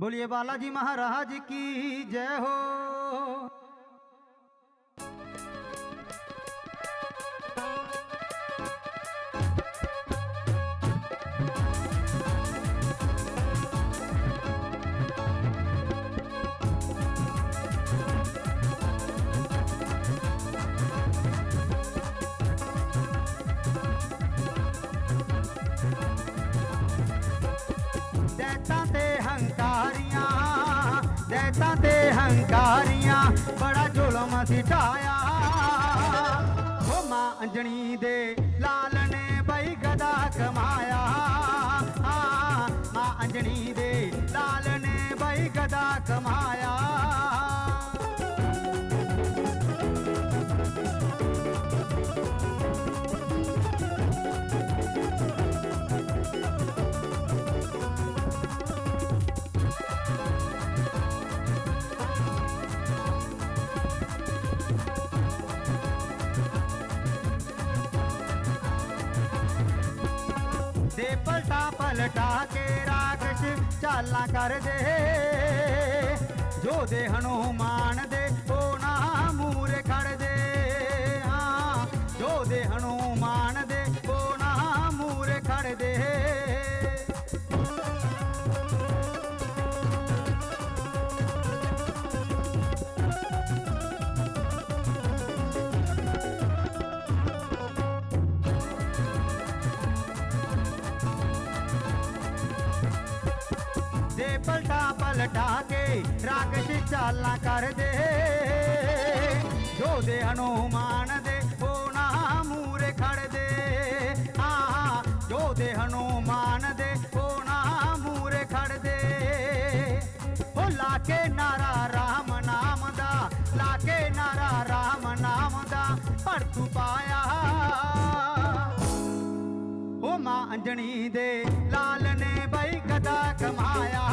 बोलिए बालाजी महाराज की जय हो ਦੈਤਾਂ ਤੇ ਹੰਕਾਰੀਆਂ, ਬੜਾ ਜ਼ੁਲਮ ਸਿਠਾਇਆ ਹੋ ਮਾਂ ਅੰਜਣੀ ਦੇ ਲਾਲ ਨੇ ਬਈ ਗਦਾ ਕਮਾਇਆ। ਮਾਂ ਅੰਜਣੀ ਦੇ ਲਾਲ ਨੇ ਬਈ ਗਦਾ ਕਮਾਇਆ। ਦੇ ਪਲਟਾ ਪਲਟਾ ਕੇ ਰਾਖਸ਼ ਚਾਲਾਂ ਕਰਦੇ। ਜੋ ਦੇ ਹਨੂਮਾਨ ਦੇ ਉਹ ਨਾ ਮੂਰੇ ਖੜਦੇ। ਹਾਂ, ਜੋ ਦੇ ਹਨੂਮਾਨ ਦੇ ਉਹ ਨਾ ਮੂਰੇ ਖੜਦੇ। ਪਲਟਾ ਪਲਟਾ ਕੇ ਰਾਖਸ਼ ਚਾਲਾਂ ਕਰਦੇ। ਜੋ ਦੇ ਹਨੂਮਾਨ ਦੇ ਉਹ ਨਾ ਮੂਰੇ ਖੜਦੇ। ਹਾਂ ਜੋ ਦੇ ਹਨੂਮਾਨ ਦੇ ਉਹ ਨਾ ਮੂਰੇ ਖੜਦੇ। ਉਹ ਲਾ ਕੇ ਨਾਰਾ ਰਾਮ ਨਾਮ ਦਾ, ਲਾ ਕੇ ਨਾਰਾ ਰਾਮ ਨਾਮ ਦਾ ਭੜਤੂ ਪਾਇਆ। ਉਹ ਮਾਂ ਅੰਜਣੀ ਦੇ ਲਾਲ ਨੇ ਬਈ ਕਦਾ ਕਮਾਇਆ।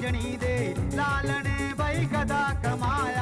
రాజనీదే లాలనే వైకదాకమాయ